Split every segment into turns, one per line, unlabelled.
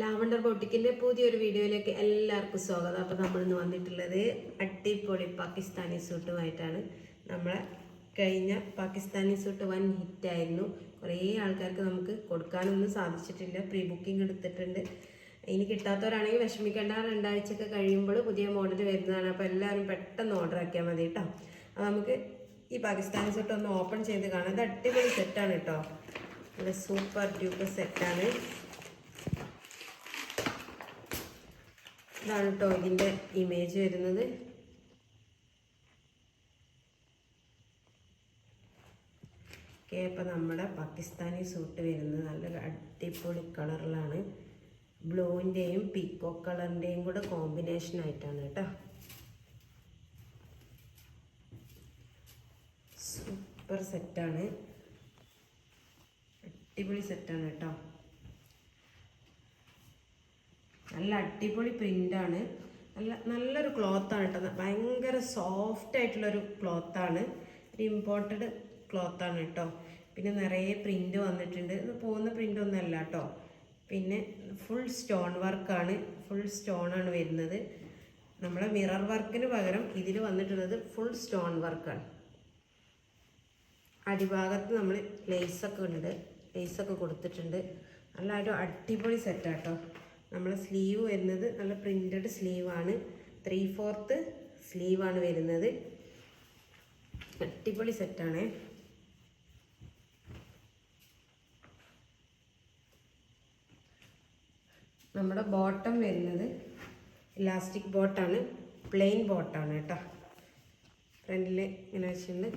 Lavender ബോട്ടിക്കിന്റെ പുതിയൊരു വീഡിയോയിലേക്ക് എല്ലാവർക്കും സ്വാഗതം. അപ്പോൾ നമ്മൾ ഇന്ന് വന്നിട്ടുള്ളത് അടിപൊളി പാകിസ്ഥാനി സൂട്ടുമായിട്ടാണ്. നമ്മളെ കഴിഞ്ഞ പാകിസ്ഥാനി സൂട്ട് വൻ ഹിറ്റായിരുന്നു. കുറേ ആൾക്കാർക്ക് നമുക്ക് കൊടുക്കാനൊന്നും സാധിച്ചിട്ടില്ല. പ്രീ ബുക്കിംഗ് എടുത്തിട്ടുണ്ട്. ഇനി കിട്ടാത്തവരാണെങ്കിൽ വിഷമിക്കേണ്ട. രണ്ടാഴ്ചയൊക്കെ കഴിയുമ്പോൾ പുതിയ മോഡൽ വരുന്നതാണ്. അപ്പോൾ എല്ലാവരും പെട്ടെന്ന് ഓർഡർ ആക്കിയാൽ മതി കേട്ടോ. അപ്പോൾ നമുക്ക് ഈ പാകിസ്ഥാനി സൂട്ട് ഒന്ന് ഓപ്പൺ ചെയ്ത് കാണാം. ഇത് അടിപൊളി സെറ്റാണ് കേട്ടോ. നല്ല സൂപ്പർ ഡ്യൂപ്പർ സെറ്റാണ് ഇതാണ് കേട്ടോ ഇമേജ് വരുന്നത്. ഓക്കെ അപ്പോൾ നമ്മുടെ പാകിസ്ഥാനി സൂട്ട് വരുന്നത് നല്ല അടിപൊളി കളറിലാണ്. ബ്ലൂവിന്റെയും പീക്കോ കളറിന്റെയും കൂടെ കോമ്പിനേഷൻ ആയിട്ടാണ് കേട്ടോ. സൂപ്പർ സെറ്റാണ് അടിപൊളി സെറ്റാണ് കേട്ടോ. നല്ല അടിപൊളി പ്രിന്റാണ് നല്ല നല്ലൊരു ക്ലോത്താണ് കേട്ടോ ഭയങ്കര സോഫ്റ്റ് ആയിട്ടുള്ളൊരു ക്ലോത്താണ് ഒരു ഇമ്പോർട്ടഡ് ക്ലോത്താണ് കേട്ടോ പിന്നെ നിറയെ പ്രിന്റ് വന്നിട്ടുണ്ട്. ഇത് പോകുന്ന പ്രിന്റ് ഒന്നല്ല കേട്ടോ പിന്നെ ഫുൾ സ്റ്റോൺ വർക്കാണ് ഫുൾ സ്റ്റോണാണ് വരുന്നത്. നമ്മളെ മിറർ വർക്കിന് പകരം ഇതിൽ വന്നിട്ടുള്ളത് ഫുൾ സ്റ്റോൺ വർക്കാണ് അടിഭാഗത്ത് നമ്മൾ ലേസൊക്കെ ഉണ്ട്. ലേസൊക്കെ കൊടുത്തിട്ടുണ്ട്. നല്ല അടിപൊളി സെറ്റാട്ടോ നമ്മളെ സ്ലീവ് വരുന്നത് നല്ല പ്രിന്റഡ് സ്ലീവാണ് ത്രീ ഫോർത്ത് സ്ലീവാണ് വരുന്നത്. അടിപൊളി സെറ്റാണ് നമ്മുടെ ബോട്ടം വരുന്നത് ഇലാസ്റ്റിക് ബോട്ടാണ് പ്ലെയിൻ ബോട്ടാണ് കേട്ടോ. ഫ്രണ്ടിൽ ഇങ്ങനെ വെച്ചിട്ടുണ്ട്.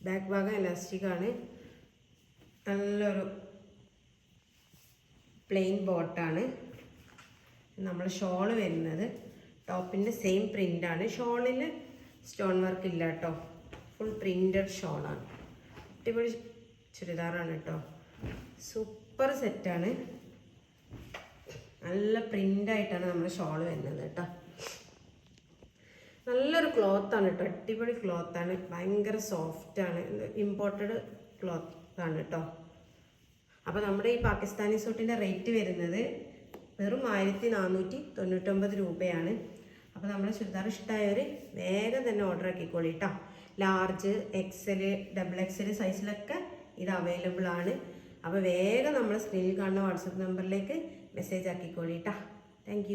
ബാക്ക് ഭാഗം ഇലാസ്റ്റിക്കാണ് നല്ലൊരു പ്ലെയിൻ ബോട്ടാണ്. നമ്മൾ ഷോൾ വരുന്നത്. ടോപ്പിന്റെ സെയിം പ്രിന്റാണ് ഷോളിൽ സ്റ്റോൺ വർക്ക് ഇല്ല കേട്ടോ ഫുൾ പ്രിന്റഡ് ഷോളാണ്. അടിപൊളി ചുരിദാറാണ് കേട്ടോ സൂപ്പർ സെറ്റാണ്. നല്ല പ്രിന്റായിട്ടാണ് നമ്മൾ ഷോൾ വരുന്നത് കേട്ടോ നല്ലൊരു ക്ലോത്താണ് കേട്ടോ അടിപൊളി ക്ലോത്താണ്. ഭയങ്കര സോഫ്റ്റാണ്. ഇമ്പോർട്ടഡ് ക്ലോത്താണ് കേട്ടോ അപ്പോൾ നമ്മുടെ ഈ പാകിസ്ഥാനി സൂട്ടിന്റെ റേറ്റ് വരുന്നത് വെറും ആയിരത്തി നാനൂറ്റി തൊണ്ണൂറ്റൊമ്പത് രൂപയാണ്. അപ്പോൾ നമ്മുടെ ചുരിദാർ ഇഷ്ടമായവർ വേഗം തന്നെ ഓർഡർ ആക്കിക്കോളി കേട്ടോ ലാർജ് എക്സൽ ഡബിൾ എക്സൽ സൈസിലൊക്കെ ഇത് അവൈലബിൾ ആണ്. അപ്പോൾ വേഗം നമ്മൾ സ്ക്രീനിൽ കാണുന്ന വാട്സപ്പ് നമ്പറിലേക്ക് മെസ്സേജ് ആക്കിക്കോളി കേട്ടോ താങ്ക്